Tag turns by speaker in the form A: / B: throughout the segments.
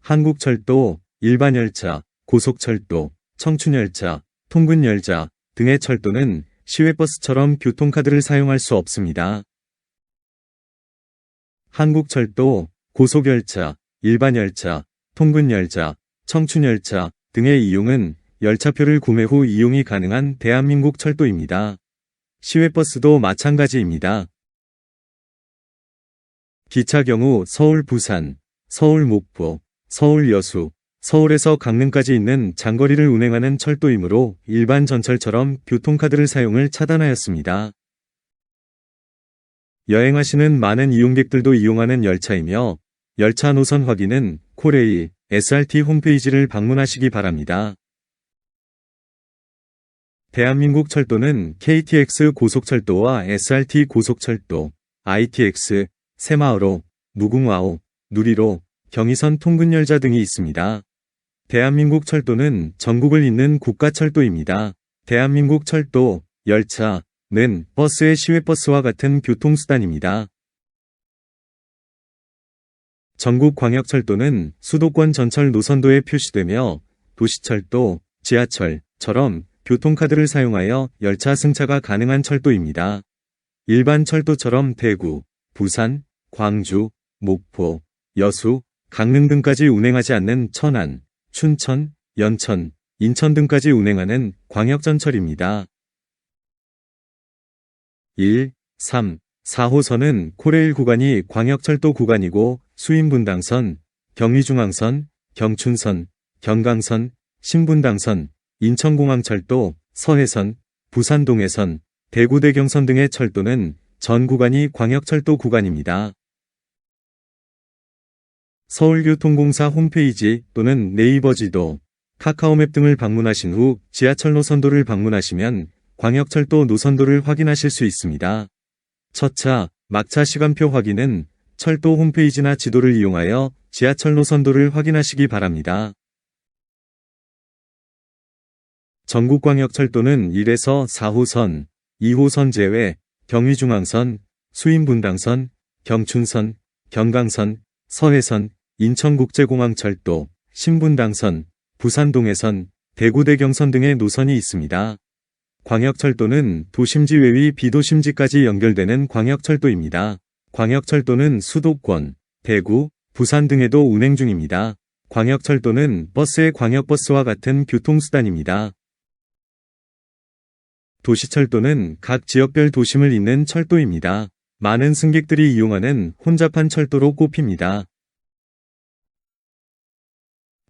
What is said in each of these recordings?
A: 한국철도, 일반열차, 고속철도, 청춘열차, 통근열차 등의 철도는 시외버스처럼 교통카드를 사용할 수 없습니다. 한국철도, 고속열차, 일반열차, 통근열차, 청춘열차 등의 이용은 열차표를 구매 후 이용이 가능한 대한민국 철도입니다. 시외버스도 마찬가지입니다. 기차 경우 서울 부산, 서울 목포, 서울 여수, 서울에서 강릉까지 있는 장거리를 운행하는 철도이므로 일반 전철처럼 교통카드를 사용을 차단하였습니다. 여행하시는 많은 이용객들도 이용하는 열차이며 열차 노선 확인은 코레일, SRT 홈페이지를 방문하시기 바랍니다. 대한민국 철도는 KTX 고속철도와 SRT 고속철도, ITX, 새마을호, 무궁화호, 누리로, 경의선 통근열차 등이 있습니다. 대한민국 철도는 전국을 잇는 국가철도입니다. 대한민국 철도, 열차는 버스의 시외버스와 같은 교통수단입니다. 전국광역철도는 수도권 전철 노선도에 표시되며 도시철도, 지하철처럼 교통카드를 사용하여 열차 승차가 가능한 철도입니다. 일반 철도처럼 대구, 부산, 광주, 목포, 여수, 강릉 등까지 운행하지 않는 천안, 춘천, 연천, 인천 등까지 운행하는 광역전철입니다. 1, 3, 4호선은 코레일 구간이 광역철도 구간이고 수인분당선, 경의중앙선, 경춘선, 경강선, 신분당선, 인천공항철도, 서해선, 부산동해선, 대구대경선 등의 철도는 전 구간이 광역철도 구간입니다. 서울교통공사 홈페이지 또는 네이버 지도, 카카오맵 등을 방문하신 후 지하철 노선도를 방문하시면 광역철도 노선도를 확인하실 수 있습니다. 첫차, 막차 시간표 확인은 철도 홈페이지나 지도를 이용하여 지하철 노선도를 확인하시기 바랍니다. 전국광역철도는 1에서 4호선, 2호선 제외, 경의중앙선, 수인분당선, 경춘선, 경강선, 서해선, 인천국제공항철도, 신분당선, 부산동해선, 대구대경선 등의 노선이 있습니다. 광역철도는 도심지 외의 비도심지까지 연결되는 광역철도입니다. 광역철도는 수도권, 대구, 부산 등에도 운행 중입니다. 광역철도는 버스의 광역버스와 같은 교통수단입니다. 도시철도는 각 지역별 도심을 잇는 철도입니다. 많은 승객들이 이용하는 혼잡한 철도로 꼽힙니다.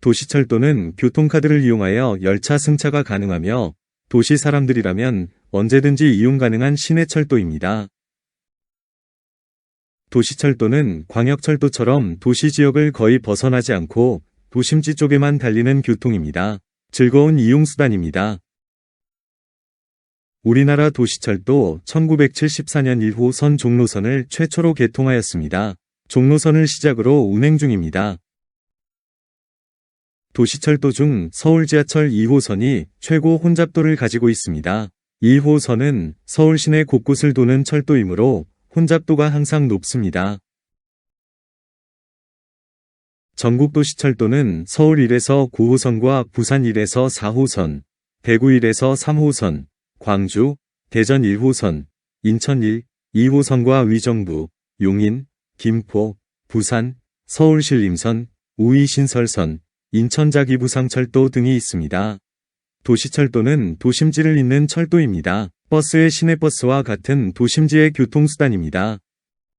A: 도시철도는 교통카드를 이용하여 열차 승차가 가능하며 도시 사람들이라면 언제든지 이용 가능한 시내 철도입니다. 도시철도는 광역철도처럼 도시 지역을 거의 벗어나지 않고 도심지 쪽에만 달리는 교통입니다. 즐거운 이용수단입니다. 우리나라 도시철도 1974년 1호선 종로선을 최초로 개통하였습니다. 종로선을 시작으로 운행 중입니다. 도시철도 중 서울 지하철 2호선이 최고 혼잡도를 가지고 있습니다. 2호선은 서울 시내 곳곳을 도는 철도이므로 혼잡도가 항상 높습니다. 전국도시철도는 서울 1에서 9호선과 부산 1에서 4호선, 대구 1에서 3호선, 광주, 대전 1호선, 인천 1, 2호선과 위정부, 용인, 김포, 부산, 서울 신림선, 우이신설선, 인천자기부상철도 등이 있습니다. 도시철도는 도심지를 잇는 철도입니다. 버스의 시내버스와 같은 도심지의 교통수단입니다.